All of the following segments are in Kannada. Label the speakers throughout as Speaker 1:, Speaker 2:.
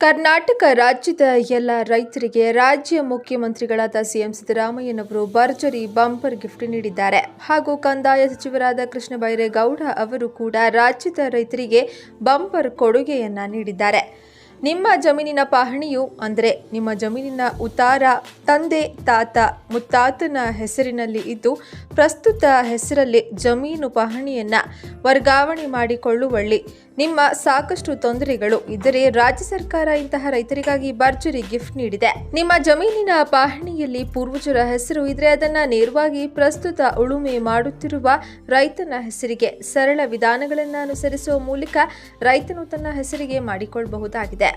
Speaker 1: ಕರ್ನಾಟಕ ರಾಜ್ಯದ ಎಲ್ಲ ರೈತರಿಗೆ ರಾಜ್ಯ ಮುಖ್ಯಮಂತ್ರಿಗಳಾದ ಸಿಎಂ ಸಿದ್ದರಾಮಯ್ಯನವರು ಭರ್ಜರಿ ಬಂಪರ್ ಗಿಫ್ಟ್ ನೀಡಿದ್ದಾರೆ. ಹಾಗೂ ಕಂದಾಯ ಸಚಿವರಾದ ಕೃಷ್ಣ ಬೈರೇಗೌಡ ಅವರು ಕೂಡ ರಾಜ್ಯದ ರೈತರಿಗೆ ಬಂಪರ್ ಕೊಡುಗೆಯನ್ನ ನೀಡಿದ್ದಾರೆ. ನಿಮ್ಮ ಜಮೀನಿನ ಪಹಣಿಯು ಅಂದರೆ ನಿಮ್ಮ ಜಮೀನಿನ ಉತ್ತಾರ ತಂದೆ, ತಾತ, ಮುತ್ತಾತನ ಹೆಸರಿನಲ್ಲಿ ಇದ್ದು ಪ್ರಸ್ತುತ ಹೆಸರಲ್ಲಿ ಜಮೀನು ಪಹಣಿಯನ್ನು ವರ್ಗಾವಣೆ ಮಾಡಿಕೊಳ್ಳುವಲ್ಲಿ ನಿಮ್ಮ ಸಾಕಷ್ಟು ತೊಂದರೆಗಳು ಇದ್ದರೆ ರಾಜ್ಯ ಸರ್ಕಾರ ಇಂತಹ ರೈತರಿಗಾಗಿ ಭರ್ಜರಿ ಗಿಫ್ಟ್ ನೀಡಿದೆ. ನಿಮ್ಮ ಜಮೀನಿನ ಪಹಣಿಯಲ್ಲಿ ಪೂರ್ವಜರ ಹೆಸರು ಇದ್ರೆ ಅದನ್ನ ನೇರವಾಗಿ ಪ್ರಸ್ತುತ ಉಳುಮೆ ಮಾಡುತ್ತಿರುವ ರೈತನ ಹೆಸರಿಗೆ ಸರಳ ವಿಧಾನಗಳನ್ನು ಅನುಸರಿಸುವ ಮೂಲಕ ರೈತನು ತನ್ನ ಹೆಸರಿಗೆ ಮಾಡಿಕೊಳ್ಳಬಹುದಾಗಿದೆ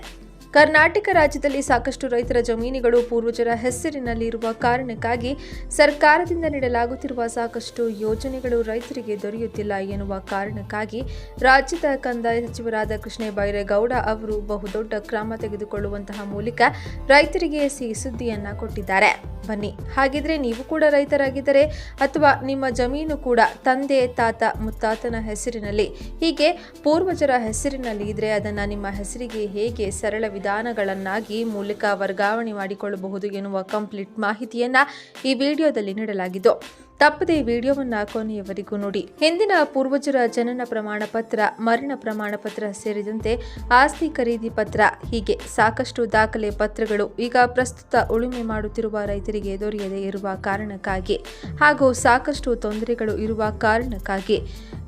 Speaker 1: ಕರ್ನಾಟಕ ರಾಜ್ಯದಲ್ಲಿ ಸಾಕಷ್ಟು ರೈತರ ಜಮೀನುಗಳು ಪೂರ್ವಜರ ಹೆಸರಿನಲ್ಲಿರುವ ಕಾರಣಕ್ಕಾಗಿ ಸರ್ಕಾರದಿಂದ ನೀಡಲಾಗುತ್ತಿರುವ ಸಾಕಷ್ಟು ಯೋಜನೆಗಳು ರೈತರಿಗೆ ದೊರೆಯುತ್ತಿಲ್ಲ ಎನ್ನುವ ಕಾರಣಕ್ಕಾಗಿ ರಾಜ್ಯದ ಕಂದಾಯ ಸಚಿವರಾದ ಕೃಷ್ಣ ಬೈರೇಗೌಡ ಅವರು ಬಹುದೊಡ್ಡ ಕ್ರಮ ತೆಗೆದುಕೊಳ್ಳುವಂತಹ ಮೂಲಕ ರೈತರಿಗೆ ಸಿಹಿ ಸುದ್ದಿಯನ್ನ ಕೊಟ್ಟಿದ್ದಾರೆ. ಬನ್ನಿ, ಹಾಗಿದ್ರೆ ನೀವು ಕೂಡ ರೈತರಾಗಿದ್ದರೆ ಅಥವಾ ನಿಮ್ಮ ಜಮೀನು ಕೂಡ ತಂದೆ, ತಾತ, ಮುತ್ತಾತನ ಹೆಸರಿನಲ್ಲಿ, ಹೀಗೆ ಪೂರ್ವಜರ ಹೆಸರಿನಲ್ಲಿ ಇದ್ರೆ ಅದನ್ನ ನಿಮ್ಮ ಹೆಸರಿಗೆ ಹೇಗೆ ಸರಳ ವಿಧಾನಗಳನ್ನಾಗಿ ಮೂಲಕ ವರ್ಗಾವಣೆ ಮಾಡಿಕೊಳ್ಳಬಹುದು ಎನ್ನುವ ಕಂಪ್ಲೀಟ್ ಮಾಹಿತಿಯನ್ನ ಈ ವಿಡಿಯೋದಲ್ಲಿ ನೀಡಲಾಗಿದ್ದು. ತಪ್ಪದೆ ವಿಡಿಯೋವನ್ನು ಕೊನೆಯವರೆಗೂ ನೋಡಿ. ಹಿಂದಿನ ಪೂರ್ವಜರ ಜನನ ಪ್ರಮಾಣ ಪತ್ರ, ಮರಣ ಪ್ರಮಾಣ ಪತ್ರ ಸೇರಿದಂತೆ ಆಸ್ತಿ ಖರೀದಿ ಪತ್ರ. ಹೀಗೆ ಸಾಕಷ್ಟು ದಾಖಲೆ ಪತ್ರಗಳು ಈಗ ಪ್ರಸ್ತುತ ಉಳುಮೆ ಮಾಡುತ್ತಿರುವ ರೈತರಿಗೆ ದೊರೆಯದೇ ಇರುವ ಕಾರಣಕ್ಕಾಗಿ ಹಾಗೂ ಸಾಕಷ್ಟು ತೊಂದರೆಗಳು ಇರುವ ಕಾರಣಕ್ಕಾಗಿ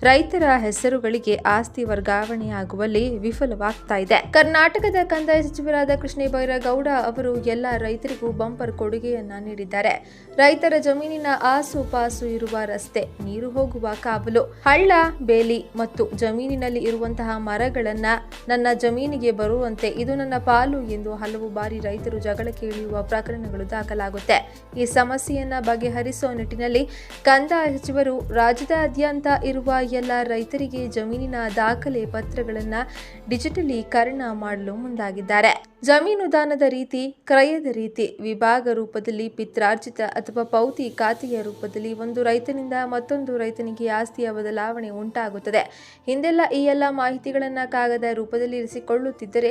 Speaker 1: ರೈತರ ಹೆಸರುಗಳಿಗೆ ಆಸ್ತಿ ವರ್ಗಾವಣೆಯಾಗುವಲ್ಲಿ ವಿಫಲವಾಗ್ತಾ ಇದೆ. ಕರ್ನಾಟಕದ ಕಂದಾಯ ಸಚಿವರಾದ ಕೃಷ್ಣ ಬೈರೇಗೌಡ ಅವರು ಎಲ್ಲ ರೈತರಿಗೂ ಬಂಪರ್ ಕೊಡುಗೆಯನ್ನ ನೀಡಿದ್ದಾರೆ. ರೈತರ ಜಮೀನಿನ ಆಸು ಪಾಸು ಇರುವ ರಸ್ತೆ, ನೀರು ಹೋಗುವ ಕಾವಲು, ಹಳ್ಳ, ಬೇಲಿ ಮತ್ತು ಜಮೀನಿನಲ್ಲಿ ಇರುವಂತಹ ಮರಗಳನ್ನ ನನ್ನ ಜಮೀನಿಗೆ ಬರುವಂತೆ ಇದು ನನ್ನ ಪಾಲು ಎಂದು ಹಲವು ಬಾರಿ ರೈತರು ಜಗಳ ಇಳಿಯುವ ಪ್ರಕರಣಗಳು ದಾಖಲಾಗುತ್ತೆ. ಈ ಸಮಸ್ಯೆಯನ್ನ ಬಗೆಹರಿಸುವ ನಿಟ್ಟಿನಲ್ಲಿ ಕಂದಾಯ ಸಚಿವರು ರಾಜ್ಯದಾದ್ಯಂತ ಇರುವ ಎಲ್ಲ ರೈತರಿಗೆ ಜಮೀನಿನ ದಾಖಲೆ ಪತ್ರಗಳನ್ನ ಡಿಜಿಟಲೀಕರಣ ಮಾಡಲು ಮುಂದಾಗಿದ್ದಾರೆ. ಜಮೀನು ದಾನದ ರೀತಿ, ಕ್ರಯದ ರೀತಿ, ವಿಭಾಗ ರೂಪದಲ್ಲಿ ಪಿತ್ರಾರ್ಜಿತ ಅಥವಾ ಪೌತಿ ಖಾತೆಯ ರೂಪದಲ್ಲಿ ಒಂದು ರೈತನಿಂದ ಮತ್ತೊಂದು ರೈತನಿಗೆ ಆಸ್ತಿಯ ಬದಲಾವಣೆ ಉಂಟಾಗುತ್ತದೆ. ಹಿಂದೆಲ್ಲ ಈ ಎಲ್ಲ ಮಾಹಿತಿಗಳನ್ನು ಕಾಗದ ರೂಪದಲ್ಲಿ ಇರಿಸಿಕೊಳ್ಳುತ್ತಿದ್ದರೆ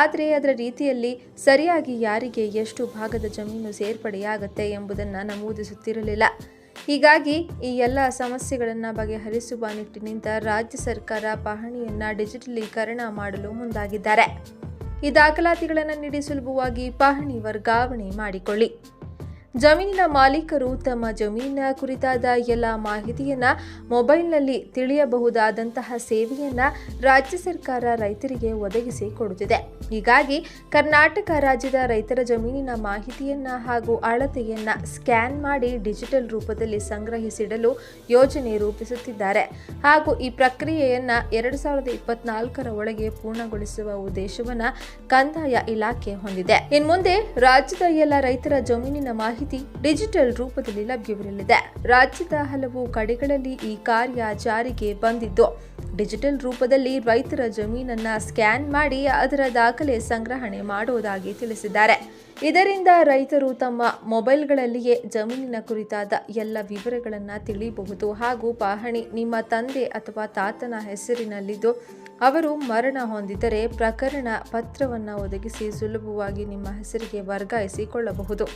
Speaker 1: ಆದರೆ ಅದರ ರೀತಿಯಲ್ಲಿ ಸರಿಯಾಗಿ ಯಾರಿಗೆ ಎಷ್ಟು ಭಾಗದ ಜಮೀನು ಸೇರ್ಪಡೆಯಾಗುತ್ತೆ ಎಂಬುದನ್ನು ನಮೂದಿಸುತ್ತಿರಲಿಲ್ಲ. ಹೀಗಾಗಿ ಈ ಎಲ್ಲ ಸಮಸ್ಯೆಗಳನ್ನು ಬಗೆಹರಿಸುವ ನಿಟ್ಟಿನಿಂದ ರಾಜ್ಯ ಸರ್ಕಾರ ಪಹಣಿಯನ್ನು ಡಿಜಿಟಲೀಕರಣ ಮಾಡಲು ಮುಂದಾಗಿದ್ದಾರೆ. ಈ ದಾಖಲಾತಿಗಳನ್ನು ನೀಡಿ ಸುಲಭವಾಗಿ ಪಹಣಿ ವರ್ಗಾವಣೆ ಮಾಡಿಕೊಳ್ಳಿ. ಜಮೀನಿನ ಮಾಲೀಕರು ತಮ್ಮ ಜಮೀನಿನ ಕುರಿತಾದ ಎಲ್ಲ ಮಾಹಿತಿಯನ್ನ ಮೊಬೈಲ್ನಲ್ಲಿ ತಿಳಿಯಬಹುದಾದಂತಹ ಸೇವೆಯನ್ನ ರಾಜ್ಯ ಸರ್ಕಾರ ರೈತರಿಗೆ ಒದಗಿಸಿ ಕೊಡುತ್ತಿದೆ. ಹೀಗಾಗಿ ಕರ್ನಾಟಕ ರಾಜ್ಯದ ರೈತರ ಜಮೀನಿನ ಮಾಹಿತಿಯನ್ನ ಹಾಗೂ ಅಳತೆಯನ್ನು ಸ್ಕ್ಯಾನ್ ಮಾಡಿ ಡಿಜಿಟಲ್ ರೂಪದಲ್ಲಿ ಸಂಗ್ರಹಿಸಿಡಲು ಯೋಜನೆ ರೂಪಿಸುತ್ತಿದ್ದಾರೆ. ಹಾಗೂ ಈ ಪ್ರಕ್ರಿಯೆಯನ್ನ ಎರಡು ಸಾವಿರದ ಇಪ್ಪತ್ನಾಲ್ಕರ ಒಳಗೆ ಪೂರ್ಣಗೊಳಿಸುವ ಉದ್ದೇಶವನ್ನ ಕಂದಾಯ ಇಲಾಖೆ ಹೊಂದಿದೆ. ಇನ್ಮುಂದೆ ರಾಜ್ಯದ ಎಲ್ಲ ರೈತರ ಜಮೀನಿನ ಮಾಹಿತಿ ಡಿಜಿಟಲ್ ರೂಪದಲ್ಲಿ ಲಭ್ಯವಿರಲಿದೆ. ರಾಜ್ಯದ ಹಲವು ಕಡೆಗಳಲ್ಲಿ ಈ ಕಾರ್ಯ ಜಾರಿಗೆ ಬಂದಿದ್ದು, ಡಿಜಿಟಲ್ ರೂಪದಲ್ಲಿ ರೈತರ ಜಮೀನನ್ನ ಸ್ಕ್ಯಾನ್ ಮಾಡಿ ಅದರ ದಾಖಲೆ ಸಂಗ್ರಹಣೆ ಮಾಡುವುದಾಗಿ ತಿಳಿಸಿದ್ದಾರೆ. ಇದರಿಂದ ರೈತರು ತಮ್ಮ ಮೊಬೈಲ್ಗಳಲ್ಲಿಯೇ ಜಮೀನಿನ ಕುರಿತಾದ ಎಲ್ಲ ವಿವರಗಳನ್ನು ತಿಳಿಯಬಹುದು ಹಾಗೂ ಪಹಣಿ ನಿಮ್ಮ ತಂದೆ ಅಥವಾ ತಾತನ ಹೆಸರಿನಲ್ಲಿದ್ದು, ಅವರು ಮರಣ ಹೊಂದಿದರೆ ಪ್ರಕರಣ ಪತ್ರವನ್ನು ಒದಗಿಸಿ ಸುಲಭವಾಗಿ ನಿಮ್ಮ ಹೆಸರಿಗೆ ವರ್ಗಾಯಿಸಿಕೊಳ್ಳಬಹುದು.